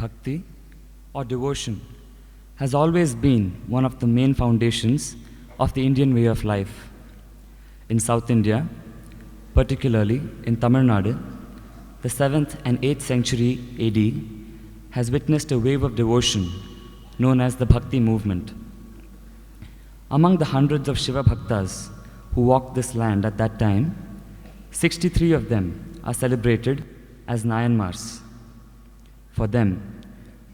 Bhakti or devotion has always been one of the main foundations of the Indian way of life. In South India, particularly in Tamil Nadu, the 7th and 8th century AD has witnessed a wave of devotion known as the Bhakti movement. Among the hundreds of Shiva Bhaktas who walked this land at that time, 63 of them are celebrated as Nayanmars. For them,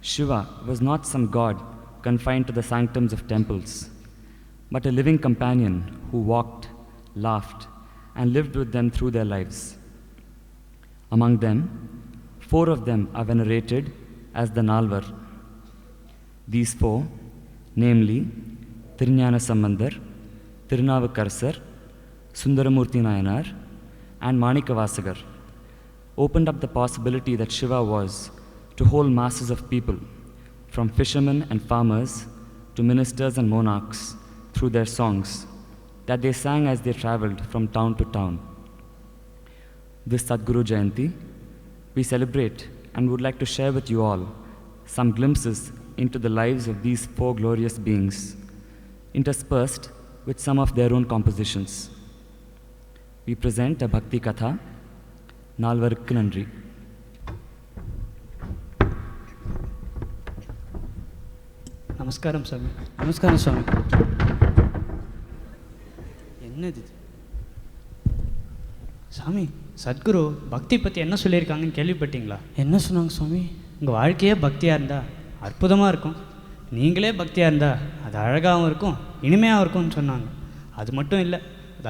Shiva was not some god confined to the sanctums of temples, but a living companion who walked, laughed, and lived with them through their lives. Among them, four of them are venerated as the Nalvar. These four, namely Tirunjana Sambandar, Tirunavukarasar, Sundaramurti Nayanar, and Manikavasagar, opened up the possibility that Shiva was to whole masses of people, from fishermen and farmers to ministers and monarchs, through their songs that they sang as they traveled from town to town. This Sadguru Jayanti, we celebrate and would like to share with you all some glimpses into the lives of these four glorious beings, interspersed with some of their own compositions. We present a Bhakti Katha, Nalvar Kinandri. நமஸ்காரம் சாமி. நமஸ்காரம் சுவாமி என்னது? சாமி சத்குரு பக்தி பற்றி என்ன சொல்லியிருக்காங்கன்னு கேள்விப்பட்டீங்களா? என்ன சொன்னாங்க சுவாமி உங்கள் வாழ்க்கையே பக்தியாக இருந்தால் அற்புதமாக இருக்கும். நீங்களே பக்தியாக இருந்தால் அது அழகாகவும் இருக்கும் இனிமையாகவும் இருக்கும்னு சொன்னாங்க. அது மட்டும் இல்லை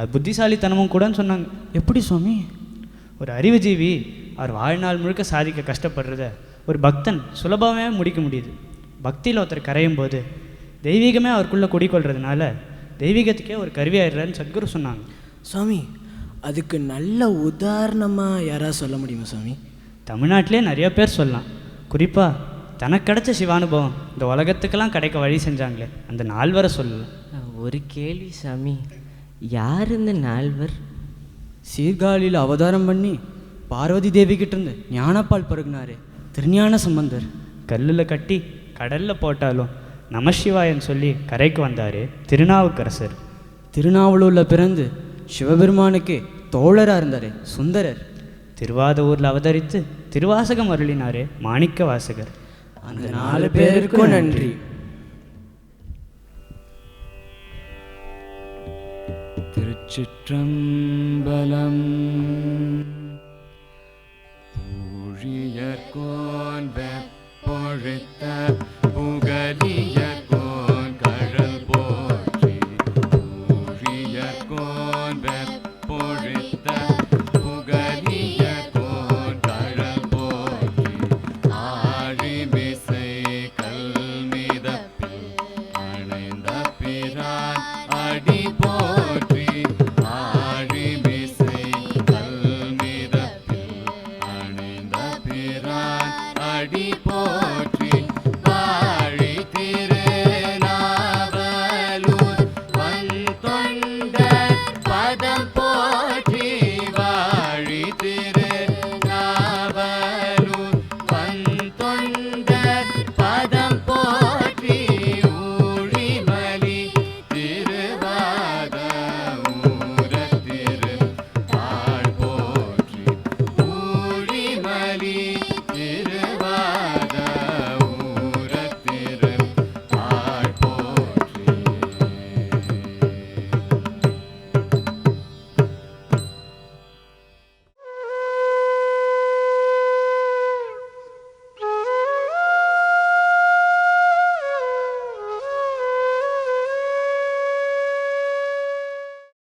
அது புத்திசாலித்தனமும் கூடன்னு சொன்னாங்க. எப்படி சுவாமி ஒரு அறிவுஜீவி அவர் வாழ்நாள் முழுக்க சாதிக்க கஷ்டப்படுறத ஒரு பக்தன் சுலபமே முடிக்க முடியுது. பக்தியில் ஒருத்தர் கரையும் போது தெய்வீகமே அவருக்குள்ளே குடிக்கொள்றதுனால தெய்வீகத்துக்கே ஒரு கருவியாயிடுறாருன்னு சத்குரு சொன்னாங்க. சுவாமி அதுக்கு நல்ல உதாரணமாக யாராவது சொல்ல முடியுமா சுவாமி? தமிழ்நாட்டிலே நிறைய பேர் சொல்லலாம். குறிப்பாக தனக்கு கிடைச்ச சிவானுபவம் இந்த உலகத்துக்கெல்லாம் கிடைக்க வழி செஞ்சாங்களே அந்த நால்வரை சொல்லலாம். ஒரு கேள்வி சாமி யார் இந்த நால்வர்? சீர்காழியில் அவதாரம் பண்ணி பார்வதி தேவி கிட்ட இருந்து ஞானப்பால் பருகுனாரு திருஞான சம்பந்தர். கல்லில் கட்டி கடலில் போட்டாலும் நமசிவாயன்னு சொல்லி கரைக்கு வந்தார் திருநாவுக்கரசர். திருநாவலூரில் பிறந்து சிவபெருமானுக்கு தோழராக இருந்தார் சுந்தரர். திருவாதூரில் அவதரித்து திருவாசகம் அருளினார் மாணிக்க வாசகர். அந்த நாலு பேருக்கும் நன்றி. திருச்சிற்றம்பலம் ஊழியர்கோன் வெப்பொழித்த